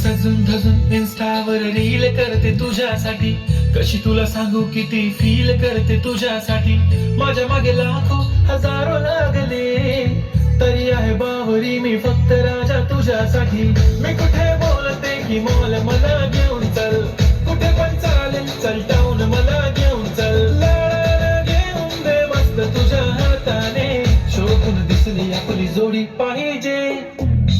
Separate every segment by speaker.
Speaker 1: सजून धजून इन्स्टावर reel करते तुझ्यासाठी. कशी तुला सांगू किती फील करते तुझ्यासाठी. माझ्या मागे लाखो हजारो लागले. तरी आहे बावरी मी फक्त राजा तुझ्यासाठी. मी कुठे बोलते की मोल मला घेऊन चल. कुठे पण चालेल चल टाऊन मला घेऊन चल. घेऊन दे मस्त तुझ्या हाताने. शोधून दिसली आपली जोडी पाहिजे.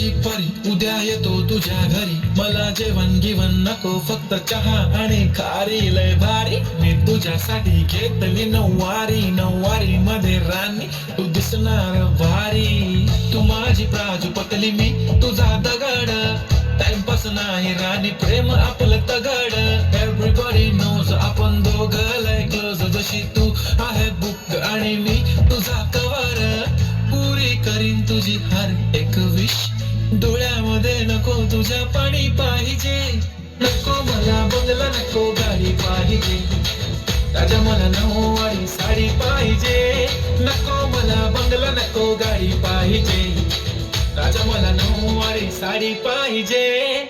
Speaker 1: माझी परी उद्या येतो तुझ्या घरी. मला जेवण गिवण नको फक्त चहा आणि खारी. लय भारी मी तुझ्यासाठी घेतली नऊवारी. नऊवारी मध्ये राणी तू दिसणार भारी. तू माझी प्राजू मी तुझा दगड. टाइमपास नाही राणी प्रेम आपलं तगड. एव्हरीबडी नोज आपण दोघं लय क्लोज जशी तू आहे बुक आणि मी तुझा कवर पुरी करीन तुझी हर एक विश डोळ्यामध्ये नको तुझ्या पाणी पाहिजे. नको मला बंगला नको गाडी पाहिजे. राजा मला नऊवारी साडी पाहिजे. नको मला बंगला नको गाडी पाहिजे. राजा मला नऊवारी साडी पाहिजे.